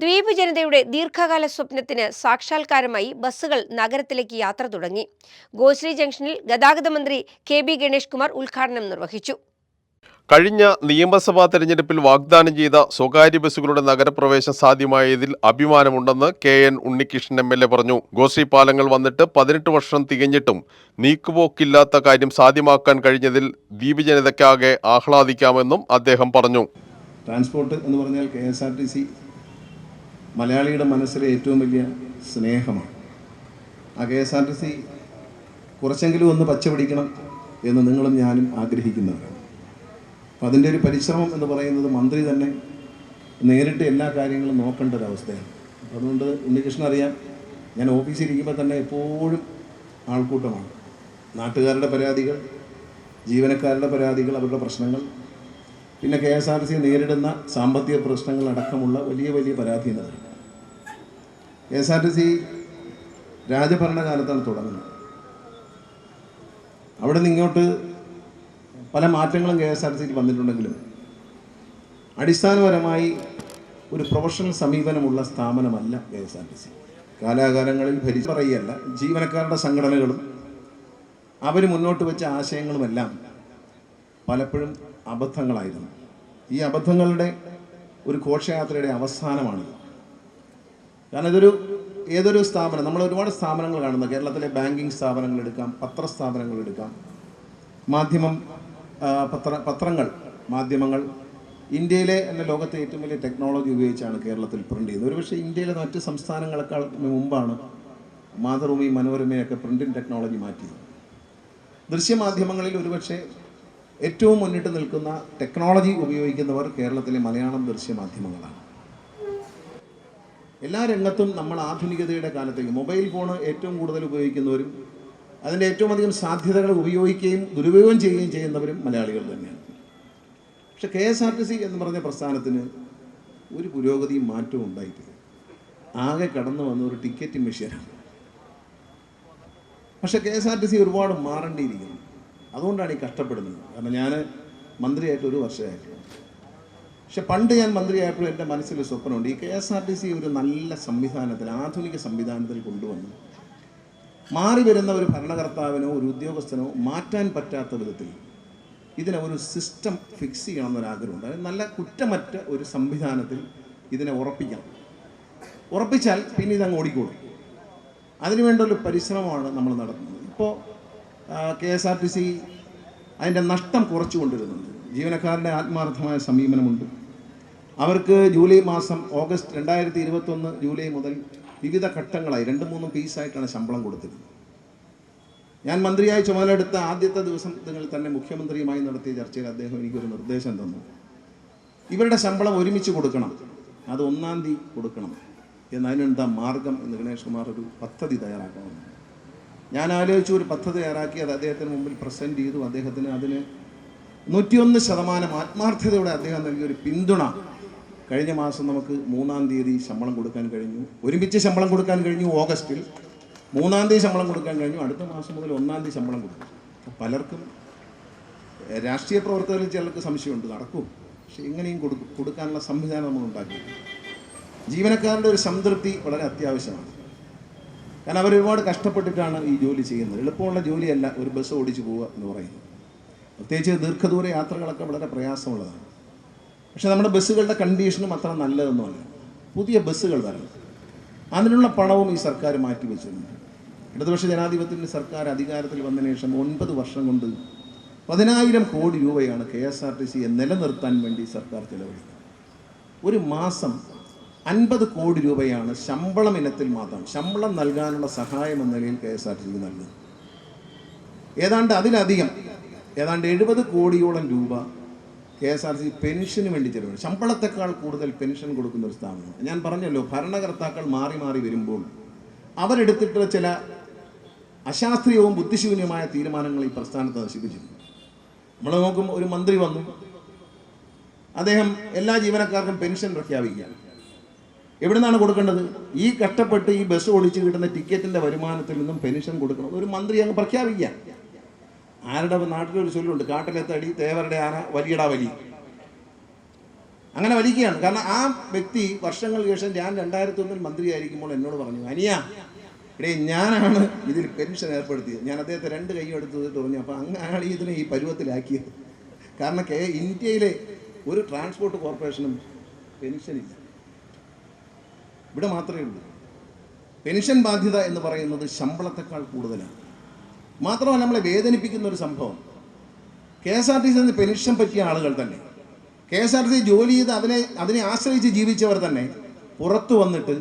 ദ്വീപ് ജനതയുടെ ദീർഘകാല സ്വപ്നത്തിന് സാക്ഷാത്കാരമായി ബസ്സുകൾ നഗരത്തിലേക്ക് യാത്ര തുടങ്ങി. ഗോശ്രീ ജംഗ്ഷനിൽ ഗതാഗത മന്ത്രി കെ ബി ഗണേഷ് കുമാർ ഉദ്ഘാടനം നിർവഹിച്ചു. കഴിഞ്ഞ നിയമസഭാ തെരഞ്ഞെടുപ്പിൽ വാഗ്ദാനം ചെയ്ത സ്വകാര്യ ബസ്സുകളുടെ നഗരപ്രവേശം സാധ്യമായതിൽ അഭിമാനമുണ്ടെന്ന് K N Unnikrishnan M L A പറഞ്ഞു. ഗോശ്രീ പാലങ്ങൾ വന്നിട്ട് പതിനെട്ട് വർഷം തികഞ്ഞിട്ടും നീക്കുപോക്കില്ലാത്ത കാര്യം സാധ്യമാക്കാൻ കഴിഞ്ഞതിൽ ദ്വീപ് ജനതയ്ക്കാകെ ആഹ്ലാദിക്കാമെന്നും അദ്ദേഹം പറഞ്ഞു. ട്രാൻസ്പോർട്ട് എന്ന് പറഞ്ഞാൽ K S R T C മലയാളിയുടെ മനസ്സിലെ ഏറ്റവും വലിയ സ്നേഹമാണ്. ആ K S R T C കുറച്ചെങ്കിലും ഒന്ന് പച്ചപിടിക്കണം എന്ന് നിങ്ങളും ഞാനും ആഗ്രഹിക്കുന്നവരാണ്. അപ്പം അതിന്റെ ഒരു പരിശ്രമം എന്ന് പറയുന്നത് മന്ത്രി തന്നെ നേരിട്ട് എല്ലാ കാര്യങ്ങളും നോക്കേണ്ട ഒരവസ്ഥയാണ് അതുകൊണ്ട് ഉണ്ണികൃഷ്ണൻ അറിയാം ഞാൻ ഓഫീസിൽ ഇരിക്കുമ്പോൾ തന്നെ എപ്പോഴും ആൾക്കൂട്ടമാണ്. നാട്ടുകാരുടെ പരാതികൾ ജീവനക്കാരുടെ പരാതികൾ അവരുടെ പ്രശ്നങ്ങൾ പിന്നെ കെ എസ് ആർ സി നേരിടുന്ന സാമ്പത്തിക പ്രശ്നങ്ങളടക്കമുള്ള വലിയ വലിയ പരാധീനതകൾ. K S R T C രാജഭരണകാലത്താണ് തുടങ്ങുന്നത്. അവിടെ നിന്ന് ഇങ്ങോട്ട് പല മാറ്റങ്ങളും കെ എസ് ആർ ടി സിയിൽ വന്നിട്ടുണ്ടെങ്കിലും അടിസ്ഥാനപരമായി ഒരു പ്രൊഫഷണൽ സമീപനമുള്ള സ്ഥാപനമല്ല K S R T C. കാലാകാലങ്ങളിൽ ഭരിച്ചു പറയുകയല്ല ജീവനക്കാരുടെ സംഘടനകളും അവർ മുന്നോട്ട് വെച്ച ആശയങ്ങളുമെല്ലാം പലപ്പോഴും അബദ്ധങ്ങളായിരുന്നു. ഈ അബദ്ധങ്ങളുടെ ഒരു ഘോഷയാത്രയുടെ അവസാനമാണിത് കാരണം ഇതൊരു ഏതൊരു സ്ഥാപനം നമ്മൾ ഒരുപാട് സ്ഥാപനങ്ങൾ കാണുന്നു. കേരളത്തിലെ ബാങ്കിങ് സ്ഥാപനങ്ങൾ എടുക്കാം പത്ര പത്രസ്ഥാപനങ്ങൾ എടുക്കാം. മാധ്യമം പത്ര പത്രങ്ങൾ മാധ്യമങ്ങൾ. ഇന്ത്യയിലെ അല്ല ലോകത്തെ ഏറ്റവും വലിയ ടെക്നോളജി ഉപയോഗിച്ചാണ് കേരളത്തിൽ പ്രിന്റ് ചെയ്യുന്നത്. ഒരുപക്ഷെ ഇന്ത്യയിലെ മറ്റ് സംസ്ഥാനങ്ങളെക്കാൾ മുമ്പാണ് മാതൃഭൂമി മനോരമയൊക്കെ പ്രിന്റിംഗ് ടെക്നോളജി മാറ്റിയത്. ദൃശ്യമാധ്യമങ്ങളിൽ ഒരുപക്ഷെ ഏറ്റവും മുന്നിട്ട് നിൽക്കുന്ന ടെക്നോളജി ഉപയോഗിക്കുന്നവർ കേരളത്തിലെ മലയാളം ദൃശ്യമാധ്യമങ്ങളാണ് എല്ലാ രംഗത്തും നമ്മൾ ആധുനികതയുടെ കാലത്തേക്ക് മൊബൈൽ ഫോൺ ഏറ്റവും കൂടുതൽ ഉപയോഗിക്കുന്നവരും അതിന്റെ ഏറ്റവും അധികം സാധ്യതകൾ ഉപയോഗിക്കുകയും ദുരുപയോഗം ചെയ്യുകയും ചെയ്യുന്നവരും മലയാളികൾ തന്നെയാണ്. പക്ഷെ K S R T C എന്ന് പറഞ്ഞ പ്രസ്ഥാനത്തിന് ഒരു പുരോഗതിയും മാറ്റവും ഉണ്ടായിട്ടില്ല. ആകെ കടന്നു വന്ന ഒരു ടിക്കറ്റ് മെഷീനാണ്. പക്ഷെ K S R T C ഒരുപാട് മാറേണ്ടിയിരിക്കുന്നു. അതുകൊണ്ടാണ് ഈ കഷ്ടപ്പെടുന്നത്. കാരണം ഞാൻ മന്ത്രിയായിട്ട് ഒരു വർഷമായിട്ടുള്ളൂ. പക്ഷെ പണ്ട് ഞാൻ മന്ത്രിയായപ്പോൾ എന്റെ മനസ്സിൽ സ്വപ്നമുണ്ട്. ഈ K S R T C ഒരു നല്ല സംവിധാനത്തിൽ ആധുനിക സംവിധാനത്തിൽ കൊണ്ടുവന്ന് മാറി വരുന്ന ഒരു ഭരണകർത്താവിനോ ഒരു ഉദ്യോഗസ്ഥനോ മാറ്റാൻ പറ്റാത്ത വിധത്തിൽ ഇതിനെ ഒരു സിസ്റ്റം ഫിക്സ് ചെയ്യണം എന്നൊരാഗ്രഹമുണ്ട്. അതായത് നല്ല കുറ്റമറ്റ ഒരു സംവിധാനത്തിൽ ഇതിനെ ഉറപ്പിക്കണം. ഉറപ്പിച്ചാൽ പിന്നെ ഇതങ്ങ് ഓടിക്കോളും. അതിനുവേണ്ട ഒരു പരിശ്രമമാണ് നമ്മൾ നടത്തുന്നത്. ഇപ്പോൾ K S R T C അതിന്റെ നഷ്ടം കുറച്ചു കൊണ്ടുവരുന്നുണ്ട് ജീവനക്കാരുടെ ആത്മാർത്ഥമായ സമീപനമുണ്ട്. അവർക്ക് ജൂലൈ മാസം ഓഗസ്റ്റ് രണ്ടായിരത്തി ഇരുപത്തൊന്ന് ജൂലൈ മുതൽ വിവിധ ഘട്ടങ്ങളായി രണ്ട് മൂന്ന് പീസായിട്ടാണ് ശമ്പളം കൊടുത്തിരുന്നത്. ഞാൻ മന്ത്രിയായി ചുമതലയെടുത്ത ആദ്യത്തെ ദിവസം നിങ്ങൾ തന്നെ മുഖ്യമന്ത്രിയുമായി നടത്തിയ ചർച്ചയിൽ അദ്ദേഹം എനിക്കൊരു നിർദ്ദേശം തന്നു. ഇവരുടെ ശമ്പളം ഒരുമിച്ച് കൊടുക്കണം. അത് ഒന്നാം തീയതി കൊടുക്കണം. എന്നതിനെന്താ മാർഗം എന്ന് ഗണേഷ് കുമാർ ഒരു പദ്ധതി തയ്യാറാക്കണം ഞാൻ ആലോചിച്ചു ഒരു പദ്ധതി തയ്യാറാക്കി അത് അദ്ദേഹത്തിന് മുമ്പിൽ പ്രസന്റ് ചെയ്തു. അദ്ദേഹത്തിന് അതിന് നൂറ്റിയൊന്ന് ശതമാനം ആത്മാർത്ഥതയോടെ അദ്ദേഹം നൽകിയ ഒരു പിന്തുണ. കഴിഞ്ഞ മാസം നമുക്ക് മൂന്നാം തീയതി ശമ്പളം കൊടുക്കാൻ കഴിഞ്ഞു. ഒരുമിച്ച് ശമ്പളം കൊടുക്കാൻ കഴിഞ്ഞു ഓഗസ്റ്റിൽ. മൂന്നാം തീയതി ശമ്പളം കൊടുക്കാൻ കഴിഞ്ഞു. അടുത്ത മാസം മുതൽ ഒന്നാം തീയതി ശമ്പളം കൊടുക്കും. പലർക്കും രാഷ്ട്രീയ പ്രവർത്തകരിൽ ചിലർക്ക് സംശയമുണ്ട്. നടക്കും. പക്ഷെ ഇങ്ങനെയും കൊടുക്കും. കൊടുക്കാനുള്ള സംവിധാനം നമ്മൾ ഉണ്ടാക്കി ജീവനക്കാരുടെ ഒരു സംതൃപ്തി വളരെ അത്യാവശ്യമാണ്. കാരണം അവർ ഒരുപാട് കഷ്ടപ്പെട്ടിട്ടാണ് ഈ ജോലി ചെയ്യുന്നത്. എളുപ്പമുള്ള ജോലിയല്ല ഒരു ബസ് ഓടിച്ചു പോവുക എന്ന് പറയുന്നത്. പ്രത്യേകിച്ച് ദീർഘദൂര യാത്രകളൊക്കെ വളരെ പ്രയാസമുള്ളതാണ്. പക്ഷെ നമ്മുടെ ബസ്സുകളുടെ കണ്ടീഷനും അത്ര നല്ലതൊന്നുമല്ല. പുതിയ ബസ്സുകൾ വരണം. അതിനുള്ള പണവും ഈ സർക്കാർ മാറ്റി വെച്ചിട്ടുണ്ട്. ഇടതുപക്ഷ ജനാധിപത്യത്തിന്റെ സർക്കാർ അധികാരത്തിൽ വന്നതിന് ശേഷം ഒൻപത് വർഷം കൊണ്ട് പതിനായിരം കോടി രൂപയാണ് കെ എസ് ആർ ടി സിയെ നിലനിർത്താൻ വേണ്ടി സർക്കാർ ചെലവഴിക്കുന്നത്. ഒരു മാസം അൻപത് കോടി രൂപയാണ് ശമ്പളം ഇനത്തിൽ മാത്രം. ശമ്പളം നൽകാനുള്ള സഹായം എന്ന നിലയിൽ K S R T C നൽകുന്നത് ഏതാണ്ട് അതിലധികം ഏതാണ്ട് എഴുപത് കോടിയോളം രൂപ കെ എസ് ആർ സി പെൻഷന് വേണ്ടി ചെലവ് ശമ്പളത്തെക്കാൾ കൂടുതൽ പെൻഷൻ കൊടുക്കുന്ന ഒരു സ്ഥാപനമാണ്. ഞാൻ പറഞ്ഞല്ലോ ഭരണകർത്താക്കൾ മാറി മാറി വരുമ്പോൾ അവരെടുത്തിട്ട് ചില അശാസ്ത്രീയവും ബുദ്ധിശൂന്യമായ തീരുമാനങ്ങൾ ഈ പ്രസ്ഥാനത്തെ നശിപ്പിച്ചിരുന്നു നമ്മൾ നോക്കുമ്പോൾ ഒരു മന്ത്രി വന്നു. അദ്ദേഹം എല്ലാ ജീവനക്കാർക്കും പെൻഷൻ പ്രഖ്യാപിക്കുകയാണ്. എവിടുന്നാണ് കൊടുക്കേണ്ടത്? ഈ കഷ്ടപ്പെട്ട് ഈ ബസ് ഓടിച്ച് കിട്ടുന്ന ടിക്കറ്റിന്റെ വരുമാനത്തിൽ നിന്നും പെൻഷൻ കൊടുക്കണം. ഒരു മന്ത്രി അങ്ങ് പ്രഖ്യാപിക്കുക. ആരുടെ നാട്ടിലൊരു ചൊല്ലുണ്ട് കാട്ടിലെ തടി തേവരുടെ ആന വലിയടാ വലി. അങ്ങനെ വലിക്കുകയാണ്. കാരണം ആ വ്യക്തി വർഷങ്ങൾക്ക് ശേഷം ഞാൻ രണ്ടായിരത്തി ഒന്നിൽ മന്ത്രിയായിരിക്കുമ്പോൾ എന്നോട് പറഞ്ഞു അനിയ ഇടേ ഞാനാണ് ഇതിൽ പെൻഷൻ ഏർപ്പെടുത്തിയത്. ഞാൻ അദ്ദേഹത്തെ രണ്ട് കൈ എടുത്തത് തോന്നി അപ്പോൾ അങ്ങനെയാണ് ഇതിനെ ഈ പരുവത്തിലാക്കിയത്. കാരണം കെ ഇന്ത്യയിലെ ഒരു ട്രാൻസ്പോർട്ട് കോർപ്പറേഷനും പെൻഷനില്ല. ഇവിടെ മാത്രമേ ഉള്ളൂ. പെൻഷൻ ബാധ്യത എന്ന് പറയുന്നത് ശമ്പളത്തെക്കാൾ കൂടുതലാണ്. മാത്രമല്ല നമ്മളെ വേദനിപ്പിക്കുന്ന ഒരു സംഭവം. K S R T C pension പറ്റിയ ആളുകൾ തന്നെ K S R T C ജോലി ചെയ്ത് അതിനെ അതിനെ ആശ്രയിച്ച് ജീവിച്ചവർ തന്നെ പുറത്തു വന്നിട്ട്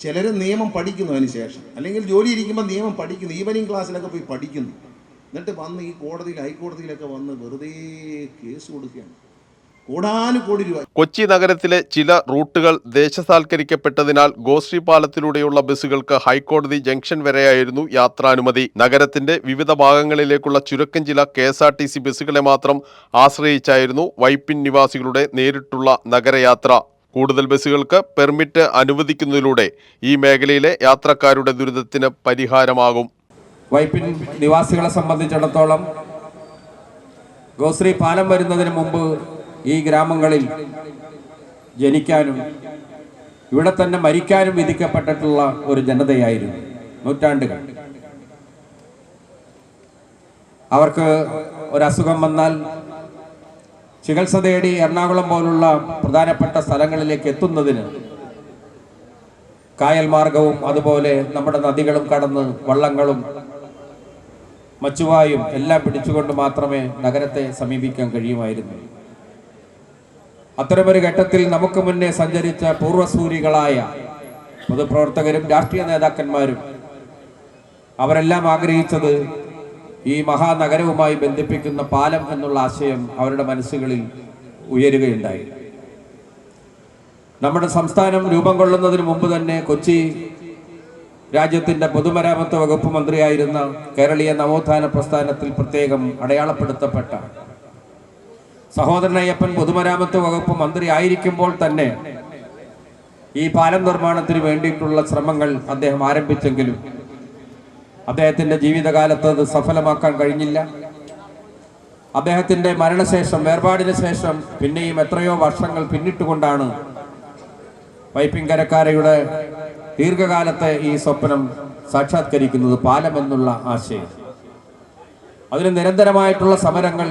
ചിലർ നിയമം പഠിക്കുന്നു അതിന് ശേഷം അല്ലെങ്കിൽ ജോലി ഇരിക്കുമ്പോൾ നിയമം പഠിക്കുന്നു ഈവനിങ് ക്ലാസ്സിലൊക്കെ പോയി പഠിക്കുന്നു. എന്നിട്ട് വന്ന് ഈ കോടതിയിൽ ഹൈക്കോടതിയിലൊക്കെ വന്ന് വെറുതെ കേസ് കൊടുക്കുകയാണ്. കോടാനുകോടി രൂപ. കൊച്ചി നഗരത്തിലെ ചില റൂട്ടുകൾ ദേശസാൽക്കരിക്കപ്പെട്ടതിനാൽ ഗോശ്രീ പാലത്തിലൂടെയുള്ള ബസ്സുകൾക്ക് ഹൈക്കോടതി ജംഗ്ഷൻ വരെയായിരുന്നു യാത്രാനുമതി. നഗരത്തിന്റെ വിവിധ ഭാഗങ്ങളിലേക്കുള്ള ചുരുക്കം ചില K S R T C ബസ്സുകളെ മാത്രം ആശ്രയിച്ചായിരുന്നു വൈപ്പിൻ നിവാസികളുടെ നേരിട്ടുള്ള നഗരയാത്ര. കൂടുതൽ ബസ്സുകൾക്ക് പെർമിറ്റ് അനുവദിക്കുന്നതിലൂടെ ഈ മേഖലയിലെ യാത്രക്കാരുടെ ദുരിതത്തിന് പരിഹാരമാകും. വൈപ്പിൻ നിവാസികളെ സംബന്ധിച്ചിടത്തോളം ഗോശ്രീ പാലം വരുന്നതിന് മുമ്പ് ഈ ഗ്രാമങ്ങളിൽ ജനിക്കാനും ഇവിടെ തന്നെ മരിക്കാനും വിധിക്കപ്പെട്ടിട്ടുള്ള ഒരു ജനതയായിരുന്നു നൂറ്റാണ്ടുകൾ. അവർക്ക് ഒരസുഖം വന്നാൽ ചികിത്സ തേടി എറണാകുളം പോലുള്ള പ്രധാനപ്പെട്ട സ്ഥലങ്ങളിലേക്ക് എത്തുന്നതിന് കായൽ മാർഗവും അതുപോലെ നമ്മുടെ നദികളും കടന്ന് വള്ളങ്ങളും മച്ചുവായും എല്ലാം പിടിച്ചുകൊണ്ട് മാത്രമേ നഗരത്തെ സമീപിക്കാൻ കഴിയുമായിരുന്നു. അത്തരമൊരു ഘട്ടത്തിൽ നമുക്ക് മുന്നേ സഞ്ചരിച്ച പൂർവസൂരികളായ പൊതുപ്രവർത്തകരും രാഷ്ട്രീയ നേതാക്കന്മാരും അവരെല്ലാം ആഗ്രഹിച്ചത് ഈ മഹാനഗരവുമായി ബന്ധിപ്പിക്കുന്ന പാലം എന്നുള്ള ആശയം അവരുടെ മനസ്സുകളിൽ ഉയരുകയുണ്ടായി. നമ്മുടെ സംസ്ഥാനം രൂപം കൊള്ളുന്നതിന് മുമ്പ് തന്നെ കൊച്ചി രാജ്യത്തിന്റെ പൊതുമരാമത്ത് വകുപ്പ് മന്ത്രിയായിരുന്ന കേരളീയ നവോത്ഥാന പ്രസ്ഥാനത്തിൽ പ്രത്യേകം അടയാളപ്പെടുത്തപ്പെട്ട സഹോദരൻ അയ്യപ്പൻ പൊതുമരാമത്ത് വകുപ്പ് മന്ത്രി ആയിരിക്കുമ്പോൾ തന്നെ ഈ പാലം നിർമ്മാണത്തിന് വേണ്ടിയിട്ടുള്ള ശ്രമങ്ങൾ അദ്ദേഹം ആരംഭിച്ചെങ്കിലും അദ്ദേഹത്തിന്റെ ജീവിതകാലത്ത് അത് സഫലമാക്കാൻ കഴിഞ്ഞില്ല. അദ്ദേഹത്തിന്റെ മരണശേഷം വേർപാടിന് ശേഷം പിന്നെയും എത്രയോ വർഷങ്ങൾ പിന്നിട്ടുകൊണ്ടാണ് വൈപ്പിങ്കരക്കാരയുടെ ദീർഘകാലത്തെ ഈ സ്വപ്നം സാക്ഷാത്കരിക്കുന്നത് പാലം എന്നുള്ള ആശയം. അതിന് നിരന്തരമായിട്ടുള്ള സമരങ്ങൾ